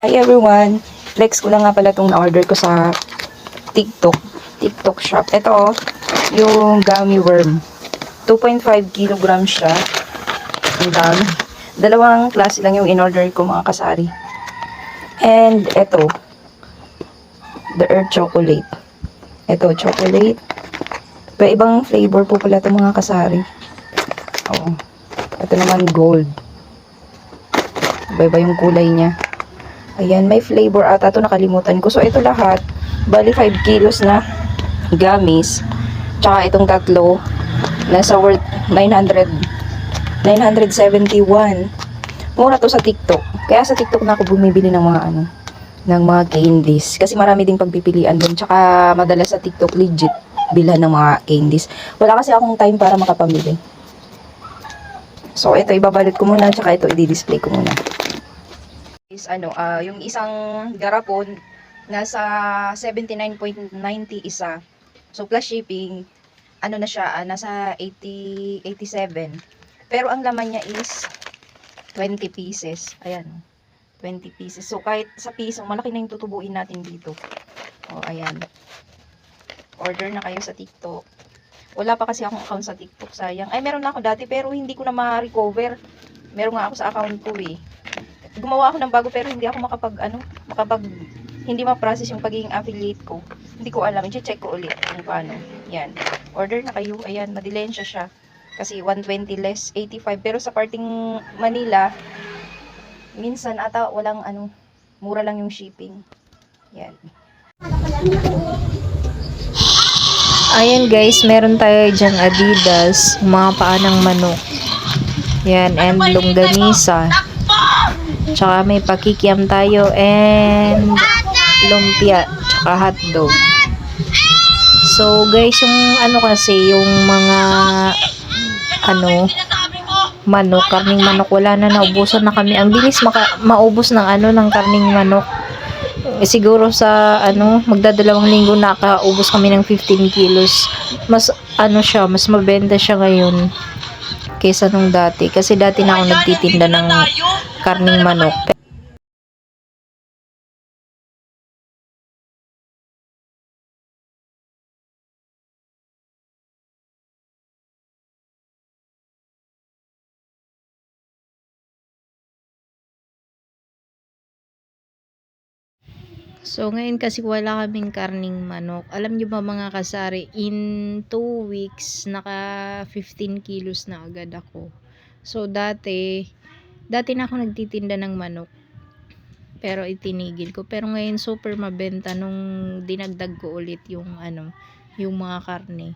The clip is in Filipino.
Hi everyone! Flex ko na nga pala itong na-order ko sa TikTok. TikTok shop. Ito yung gummy worm. 2.5 kilogram siya. Ang dami. Dalawang klase lang yung in-order ko mga kasari. And ito, the earth chocolate. Ito, chocolate. Pa ibang flavor po pala ito mga kasari. Oo. Ito naman gold. Iba-iba yung kulay niya. Ayan, may flavor ata ito nakalimutan ko. So, ito lahat, bali 5 kilos na gummies. Tsaka itong tatlo, nasa worth 900, 971. Mura to sa TikTok. Kaya sa TikTok na ako bumibili ng mga ano, ng mga candies. Kasi marami ding pagpipilian doon. Tsaka madalas sa TikTok legit bilhan ng mga candies. Wala kasi akong time para makapamili. So, ito ibabalot ko muna. Tsaka ito i-display ko muna is ano, ah yung isang garapon nasa 79.90 isa. So plus shipping, ano na siya, ah, nasa 80 87. Pero ang laman niya is 20 pieces. Ayan. 20 pieces. So kahit sa piso, malaki na yung tutubuin natin dito. O ayan. Order na kayo sa TikTok. Wala pa kasi akong account sa TikTok, sayang. Ay, meron na ako dati pero hindi ko na ma-recover. Meron nga ako sa account ko eh gumawa ako ng bago pero hindi ako makapag ano, makapag hindi ma-process yung pagiging affiliate ko. Hindi ko alam, i-check ko ulit kung paano. Yan. Order na kayo. Ayan, madilensya siya. Kasi 120 less 85 pero sa parting Manila minsan ata walang ano, mura lang yung shipping. Yan. Ayan guys, meron tayo dyan Adidas, mga paanang manok. Yan, and longganisa. Tsaka may pakikiam tayo and lumpia, tsaka hotdog. So guys, yung ano kasi, yung mga ano, manok, karning manok, wala na naubusan na kami. Ang bilis maka, maubos ng ano, ng karning manok. Eh, siguro sa ano, magdadalawang linggo nakaubos kami ng 15 kilos. Mas ano siya, mas mabenta siya ngayon kaysa nung dati. Kasi dati na ako nagtitinda ng karning manok. So, ngayon kasi wala kaming karning manok. Alam nyo ba mga kasari, in 2 weeks, naka 15 kilos na agad ako. So, dati, dati na ako nagtitinda ng manok. Pero itinigil ko. Pero ngayon, super mabenta nung dinagdag ko ulit yung, ano, yung mga karne.